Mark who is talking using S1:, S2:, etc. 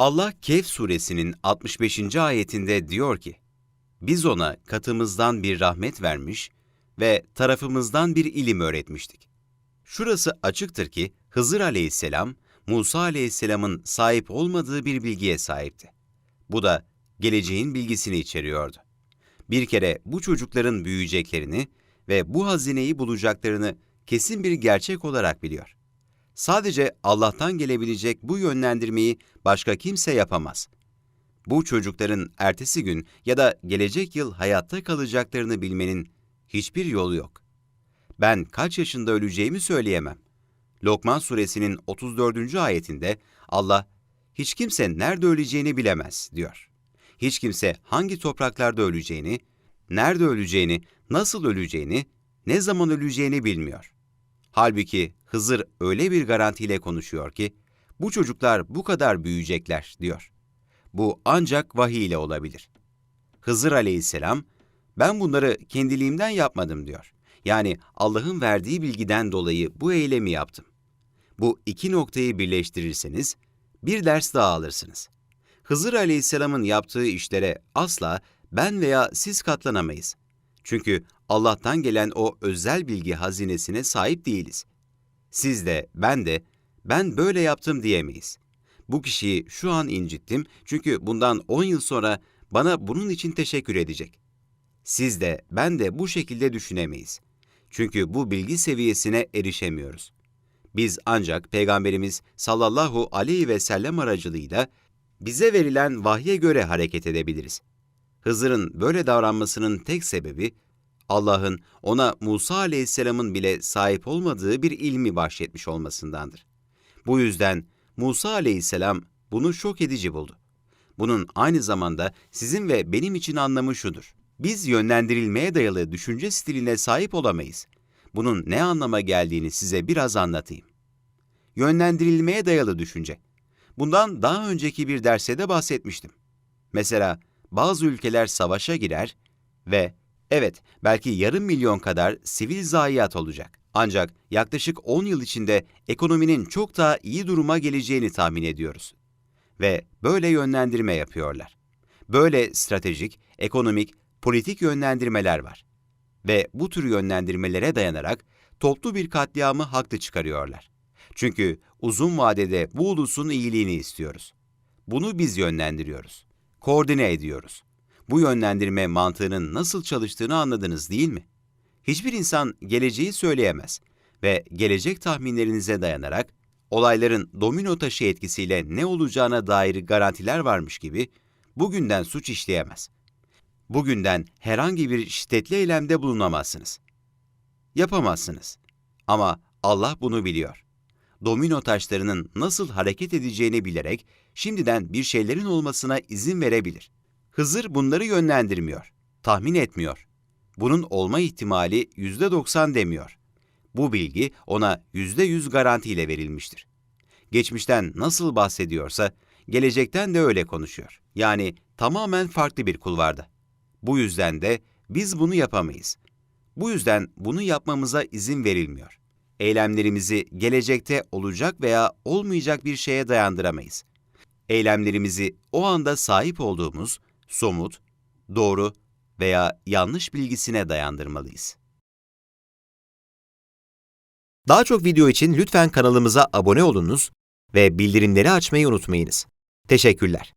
S1: Allah Kehf suresinin 65. ayetinde diyor ki, Biz ona katımızdan bir rahmet vermiş ve tarafımızdan bir ilim öğretmiştik. Şurası açıktır ki Hızır aleyhisselam, Musa aleyhisselamın sahip olmadığı bir bilgiye sahipti. Bu da geleceğin bilgisini içeriyordu. Bir kere bu çocukların büyüyeceklerini ve bu hazineyi bulacaklarını kesin bir gerçek olarak biliyor. Sadece Allah'tan gelebilecek bu yönlendirmeyi başka kimse yapamaz. Bu çocukların ertesi gün ya da gelecek yıl hayatta kalacaklarını bilmenin hiçbir yolu yok. Ben kaç yaşında öleceğimi söyleyemem. Lokman suresinin 34. ayetinde Allah, hiç kimse nerede öleceğini bilemez diyor. Hiç kimse hangi topraklarda öleceğini, nerede öleceğini, nasıl öleceğini, ne zaman öleceğini bilmiyor. Halbuki Hızır öyle bir garantiyle konuşuyor ki, bu çocuklar bu kadar büyüyecekler diyor. Bu ancak vahiy ile olabilir. Hızır aleyhisselam, ben bunları kendiliğimden yapmadım diyor. Yani Allah'ın verdiği bilgiden dolayı bu eylemi yaptım. Bu iki noktayı birleştirirseniz bir ders daha alırsınız. Hızır aleyhisselamın yaptığı işlere asla ben veya siz katlanamayız. Çünkü Allah'tan gelen o özel bilgi hazinesine sahip değiliz. Siz de, ben de, ben böyle yaptım diyemeyiz. Bu kişiyi şu an incittim çünkü bundan 10 yıl sonra bana bunun için teşekkür edecek. Siz de, ben de bu şekilde düşünemeyiz. Çünkü bu bilgi seviyesine erişemiyoruz. Biz ancak Peygamberimiz sallallahu aleyhi ve sellem aracılığıyla bize verilen vahye göre hareket edebiliriz. Hızır'ın böyle davranmasının tek sebebi, Allah'ın ona Musa aleyhisselamın bile sahip olmadığı bir ilmi bahşetmiş olmasındandır. Bu yüzden Musa aleyhisselam bunu şok edici buldu. Bunun aynı zamanda sizin ve benim için anlamı şudur. Biz yönlendirilmeye dayalı düşünce stiline sahip olamayız. Bunun ne anlama geldiğini size biraz anlatayım. Yönlendirilmeye dayalı düşünce. Bundan daha önceki bir derste de bahsetmiştim. Mesela bazı ülkeler savaşa girer ve evet belki yarım milyon kadar sivil zayiat olacak. Ancak yaklaşık 10 yıl içinde ekonominin çok daha iyi duruma geleceğini tahmin ediyoruz. Ve böyle yönlendirme yapıyorlar. Böyle stratejik, ekonomik, politik yönlendirmeler var. Ve bu tür yönlendirmelere dayanarak toplu bir katliamı haklı çıkarıyorlar. Çünkü uzun vadede bu ulusun iyiliğini istiyoruz. Bunu biz yönlendiriyoruz. Koordine ediyoruz. Bu yönlendirme mantığının nasıl çalıştığını anladınız değil mi? Hiçbir insan geleceği söyleyemez ve gelecek tahminlerinize dayanarak olayların domino taşı etkisiyle ne olacağına dair garantiler varmış gibi bugünden suç işleyemez. Bugünden herhangi bir şiddetli eylemde bulunamazsınız. Yapamazsınız. Ama Allah bunu biliyor. Domino taşlarının nasıl hareket edeceğini bilerek şimdiden bir şeylerin olmasına izin verebilir. Hızır bunları yönlendirmiyor, tahmin etmiyor. Bunun olma ihtimali %90 demiyor. Bu bilgi ona %100 garantiyle verilmiştir. Geçmişten nasıl bahsediyorsa, gelecekten de öyle konuşuyor. Yani tamamen farklı bir kulvarda. Bu yüzden de biz bunu yapamayız. Bu yüzden bunu yapmamıza izin verilmiyor. Eylemlerimizi gelecekte olacak veya olmayacak bir şeye dayandıramayız. Eylemlerimizi o anda sahip olduğumuz somut, doğru veya yanlış bilgisine dayandırmalıyız.
S2: Daha çok video için lütfen kanalımıza abone olunuz ve bildirimleri açmayı unutmayınız. Teşekkürler.